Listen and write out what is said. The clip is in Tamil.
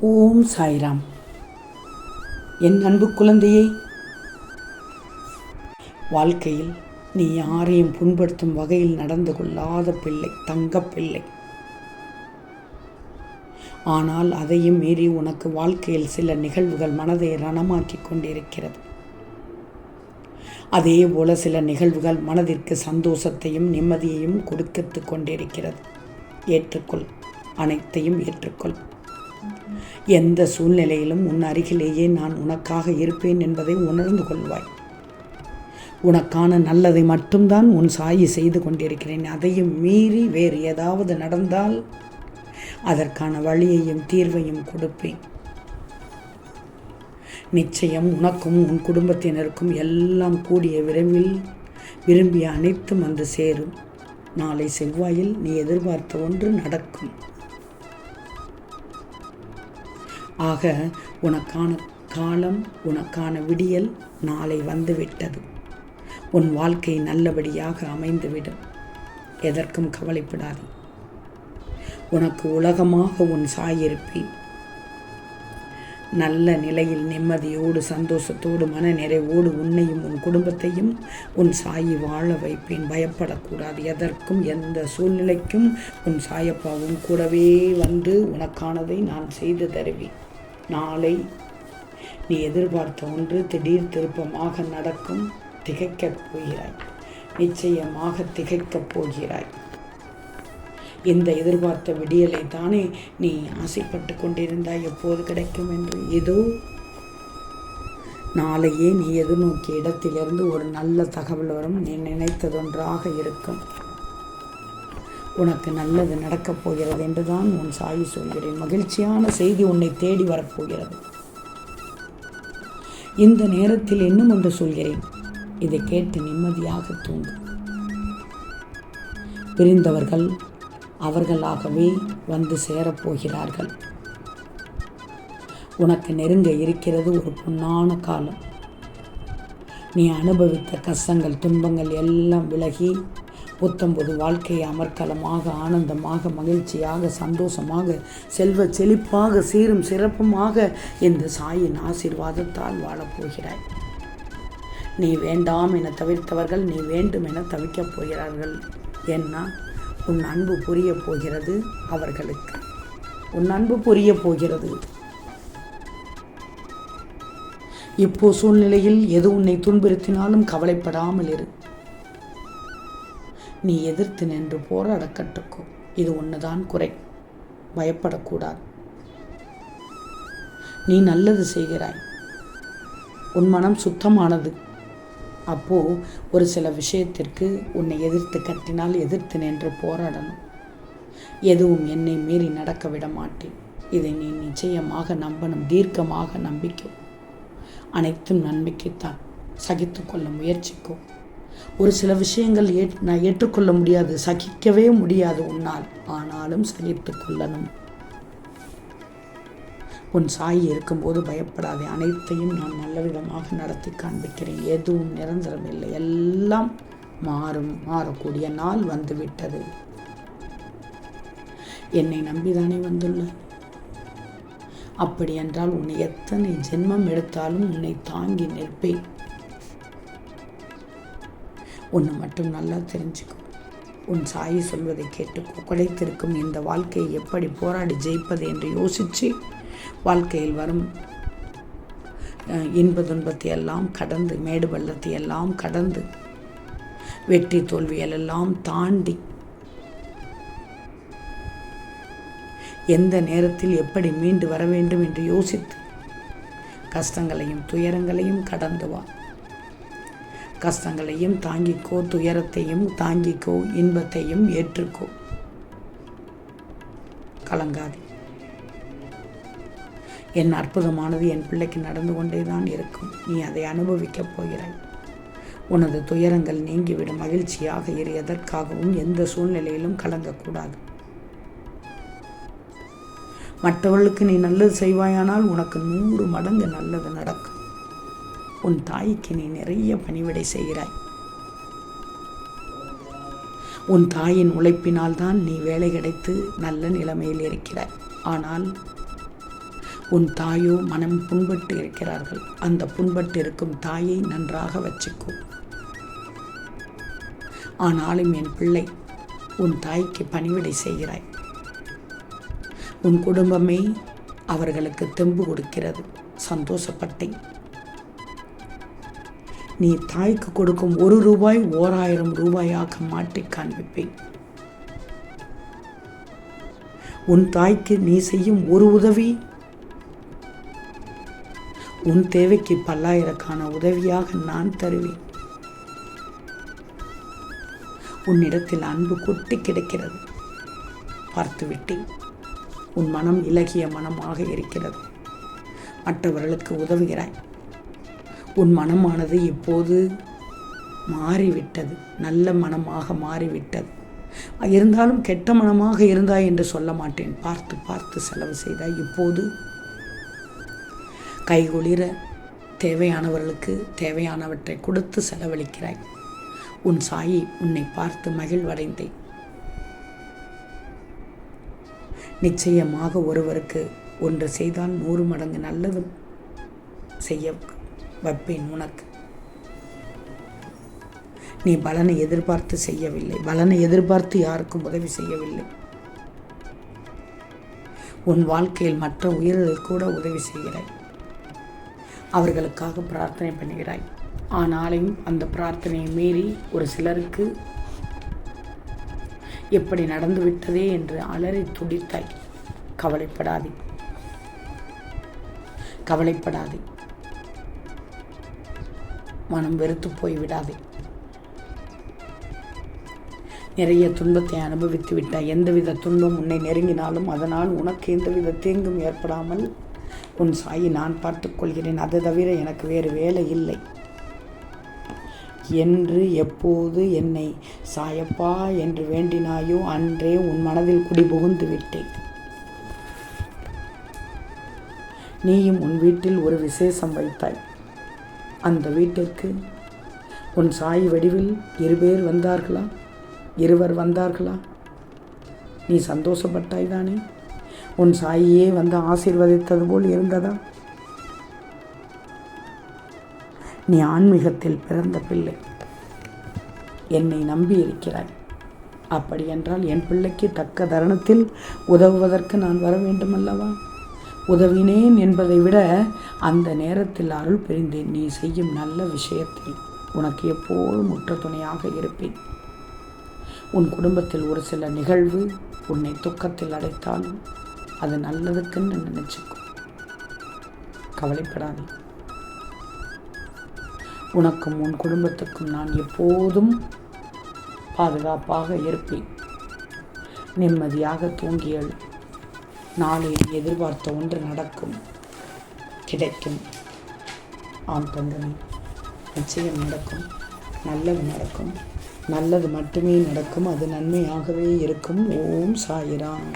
ஓம் சாய்ராம். என் அன்பு குழந்தையே வாழ்க்கையில் நீ யாரையும் புண்படுத்தும் வகையில் நடந்து கொள்ளாத பிள்ளை தங்கப் பிள்ளை. ஆனால் அதையும் மீறி உனக்கு வாழ்க்கையில் சில நிகழ்வுகள் மனதை ரணமாக்கி கொண்டிருக்கிறது. அதே போல சில நிகழ்வுகள் மனதிற்கு சந்தோஷத்தையும் நிம்மதியையும் கொடுக்கத்து கொண்டிருக்கிறது. ஏற்றுக்கொள். அனைத்தையும் ஏற்றுக்கொள். எந்த சூழ்நிலையிலும் உன் அருகிலேயே நான் உனக்காக இருப்பேன் என்பதை உணர்ந்து கொள்வாய். உனக்கான நல்லதை மட்டும்தான் உன் சாயி செய்து கொண்டிருக்கிறேன். அதையும் மீறி வேறு ஏதாவது நடந்தால் அதற்கான வழியையும் தீர்வையும் கொடுப்பேன். நிச்சயம் உனக்கும் உன் குடும்பத்தினருக்கும் எல்லாம் கூடிய விரைவில் விரும்பிய அனைத்தும் வந்து சேரும். நாளை செவ்வாயில் நீ எதிர்பார்த்த ஒன்று நடக்கும். ஆக உனக்கான காலம் உனக்கான விடியல் நாளை வந்துவிட்டது. உன் வாழ்க்கை நல்லபடியாக அமைந்துவிடும். எதற்கும் கவலைப்படாது. உனக்கு உலகமாக உன் சாயிருப்பேன். நல்ல நிலையில் நிம்மதியோடு சந்தோஷத்தோடு மன நிறைவோடு உன்னையும் உன் குடும்பத்தையும் உன் சாயி வாழ வைப்பேன். பயப்படக்கூடாது. எதற்கும் எந்த சூழ்நிலைக்கும் உன் சாயப்பாவும் கூடவே வந்து உனக்கானதை நான் செய்து தருவேன். நாளை. நீ எதிர்பார்த்த ஒன்று திடீர் திருப்பமாக நடக்கும் திகைக்கப் போகிறாய். நிச்சயமாக திகைக்கப் போகிறாய். இந்த எதிர்பார்த்த விடியலை தானே நீ ஆசைப்பட்டு கொண்டிருந்தாய். எப்போது கிடைக்கும் என்று ஏதோ நாளையே நீ எதிர்நோக்கிய இடத்திலிருந்து ஒரு நல்ல தகவல் வரும். நீ நினைத்ததொன்றாக இருக்கும். உனக்கு நல்லது நடக்கப் போகிறது என்றுதான் உன் சாயி சொல்கிறேன். மகிழ்ச்சியான செய்தி உன்னை தேடி வரப்போகிறது. இந்த நேரத்தில் இன்னும் ஒன்று சொல்கிறேன். இதை கேட்டு நிம்மதியாக தூங்கு. பிரிந்தவர்கள் அவர்களாகவே வந்து சேரப்போகிறார்கள் உனக்கு நெருங்க இருக்கிறது ஒரு பொன்னான காலம். நீ அனுபவித்த கஷ்டங்கள் துன்பங்கள் எல்லாம் விலகி புத்தம்பது வாழ்க்கையை அமர்க்கலமாக ஆனந்தமாக மகிழ்ச்சியாக சந்தோஷமாக செல்வ செழிப்பாக சீரும் சிறப்புமாக இந்த சாயின் ஆசீர்வாதத்தால் வாழப்போகிறாய் நீ வேண்டாம் என தவிர்த்தவர்கள் நீ வேண்டும் என தவிக்கப் போகிறார்கள். ஏன்னா உன் அன்பு புரிய போகிறது அவர்களுக்கு. உன் அன்பு புரிய போகிறது. இப்போ சூழ்நிலையில் எது உன்னை துன்புறுத்தினாலும் கவலைப்படாமல் இரு. நீ எதிர்த்து நின்று போராட கற்றுக்கோ இது ஒன்றுதான் குறை. பயப்படக்கூடாது. நீ நல்லது செய்கிறாய். உன் மனம் சுத்தமானது. அப்போ ஒரு சில விஷயத்திற்கு உன்னை எதிர்த்து கட்டினால் எதிர்த்து நின்று போராடணும். எதுவும் என்னை மீறி நடக்க விட மாட்டேன். இதை நீ நிச்சயமாக நம்பணும். தீர்க்கமாக நம்பிக்கை. அனைத்தும் நன்மைக்குத்தான் சகித்து கொள்ள முயற்சிக்கும் ஒரு சில விஷயங்கள் ஏ நான் ஏற்றுக்கொள்ள முடியாது சகிக்கவே முடியாது உன்னால். ஆனாலும் சகித்து கொள்ளணும். உன் சாய் இருக்கும்போது பயப்படாதே. அனைத்தையும் நான் நல்ல விதமாக நடத்தி காண்பிக்கிறேன். எதுவும் நிரந்தரம் இல்லை. எல்லாம் மாறும். மாறக்கூடிய நாள் வந்துவிட்டது. என்னை நம்பிதானே வந்துள்ள? அப்படி என்றால் உன்னை எத்தனை ஜென்மம் எடுத்தாலும் உன்னை தாங்கி நிற்பேன். ஒன்று மட்டும் நல்லா தெரிஞ்சுக்கோ உன் சாயி சொல்வதை கேட்டு குலைத்திருக்கும் இந்த வாழ்க்கையை எப்படி போராடி ஜெயிப்பது என்று யோசித்து வாழ்க்கையில் வரும் இன்ப துன்பத்தை எல்லாம் கடந்து மேடு பள்ளத்தை எல்லாம் கடந்து வெற்றி தோல்வியெல்லாம் தாண்டி எந்த நேரத்தில் எப்படி மீண்டு வர வேண்டும் என்று யோசித்து கஷ்டங்களையும் துயரங்களையும் கடந்து வா. கஷ்டங்களையும் தாங்கிக்கோ துயரத்தையும் தாங்கிக்கோ இன்பத்தையும் ஏற்றுக்கோ. கலங்காது. என் அற்புதமானது என் பிள்ளைக்கு நடந்து கொண்டே தான் இருக்கும். நீ அதை அனுபவிக்கப் போகிறாய். உனது துயரங்கள் நீங்கிவிடும். மகிழ்ச்சியாக இரு. எதற்காகவும் எந்த சூழ்நிலையிலும் கலங்கக்கூடாது. மற்றவர்களுக்கு நீ நல்லது செய்வாயானால் உனக்கு நூறு மடங்கு நல்லது நடக்கும். உன் தாய்க்கு நீ நிறைய பணிவிடை செய்கிறாய். உன் தாயின் உழைப்பினால் தான் நீ வேலை கிடைத்து நல்ல நிலைமையில் இருக்கிறாய். ஆனால் உன் தாயோ மனம் புண்பட்டு இருக்கிறார்கள். அந்த புண்பட்டு இருக்கும் தாயை நன்றாக வச்சுக்கோ. ஆனாலும் என் பிள்ளை உன் தாய்க்கு பணிவிடை செய்கிறாய். உன் குடும்பமே அவர்களுக்கு தெம்பு கொடுக்கிறது. சந்தோஷப்பட்டேன் நீ தாய்க்கு கொடுக்கும் ஒரு ரூபாய் ஓராயிரம் ரூபாயாக மாற்றி காண்பிப்பேன். உன் தாய்க்கு நீ செய்யும் ஒரு உதவி உன் தேவைக்கு பல்லாயிரக்கான உதவியாக நான் தருவேன். உன்னிடத்தில் அன்பு கொட்டி கிடக்கிறது. பார்த்துவிட்டேன். உன் மனம் இலகிய மனமாக இருக்கிறது. மற்றவர்களுக்கு உதவுகிறாய். உன் மனமானது இப்போது மாறிவிட்டது? நல்ல மனமாக மாறிவிட்டது. இருந்தாலும் கெட்ட மனமாக இருந்தாய் என்று சொல்ல மாட்டேன். பார்த்து பார்த்து செலவு செய்தாய். இப்போது கைகுளிர தேவையானவர்களுக்கு தேவையானவற்றை கொடுத்து செலவழிக்கிறாய். உன் சாயி உன்னை பார்த்து மகிழ்வடைந்தேன். நிச்சயமாக ஒருவருக்கு ஒன்று செய்தால் நூறு மடங்கு நல்லதும் செய்ய வைப்பேன் உனக்கு. நீ பலனை எதிர்பார்த்து செய்யவில்லை. பலனை எதிர்பார்த்து யாருக்கும் உதவி செய்யவில்லை. உன் வாழ்க்கையில் மற்ற உயிர்கள் கூட உதவி செய்கிறாய் அவர்களுக்காக பிரார்த்தனை பண்ணுகிறாய். ஆனாலும் அந்த பிரார்த்தனையை மீறி ஒரு சிலருக்கு எப்படி நடந்துவிட்டதே என்று அலறி துடித்தாய். கவலைப்படாதே. கவலைப்படாதே. மனம் வெறுத்து போய் விடாதே நிறைய துன்பத்தை அனுபவித்து விட்டாய். எந்தவித துன்பம் உன்னை நெருங்கினாலும் அதனால் உனக்கு எந்தவித தீங்கும் ஏற்படாமல் உன் சாயை நான் பார்த்துக்கொள்கிறேன் அது தவிர எனக்கு வேறு வேலை இல்லை. என்று எப்போது என்னை சாயப்பா என்று வேண்டினாயோ அன்றே உன் மனதில் குடிபுகுந்து விட்டேன். நீயும் உன் வீட்டில் ஒரு விசேஷம் வைத்தாய். அந்த வீட்டிற்கு உன் சாய் வடிவில் இருபேர் வந்தார்களா? இருவர் வந்தார்களா? நீ சந்தோஷப்பட்டாய் தானே? உன் சாயியே வந்து ஆசீர்வதித்தது போல் இருந்ததா? நீ ஆன்மீகத்தில் பிறந்த பிள்ளை. என்னை நம்பி இருக்கிறாய் அப்படி என்றால் என் பிள்ளைக்கு தக்க தருணத்தில் உதவுவதற்கு நான் வர வேண்டுமல்லவா? உதவினேன் என்பதை விட அந்த நேரத்தில் அருள் பிரிந்தேன் நீ செய்யும் நல்ல விஷயத்தில் உனக்கு எப்போதும் முற்ற துணையாக இருப்பேன். உன் குடும்பத்தில் ஒரு சில நிகழ்வு உன்னை துக்கத்தில் அடைத்தாலும் அது நல்லதுக்குன்னு நினச்சிக்கும் கவலைப்படாதே. உனக்கும் உன் குடும்பத்துக்கும் நான் எப்போதும் பாதுகாப்பாக இருப்பேன். நிம்மதியாக தூங்கியல். நாளை எதிர்பார்த்த ஒன்று நடக்கும். கிடைக்கும். ஆம் தங்கமே நிச்சயம் நடக்கும். நல்லது நடக்கும். நல்லது மட்டுமே நடக்கும். அது நன்மையாகவே இருக்கும். ஓம் சாயிராம்.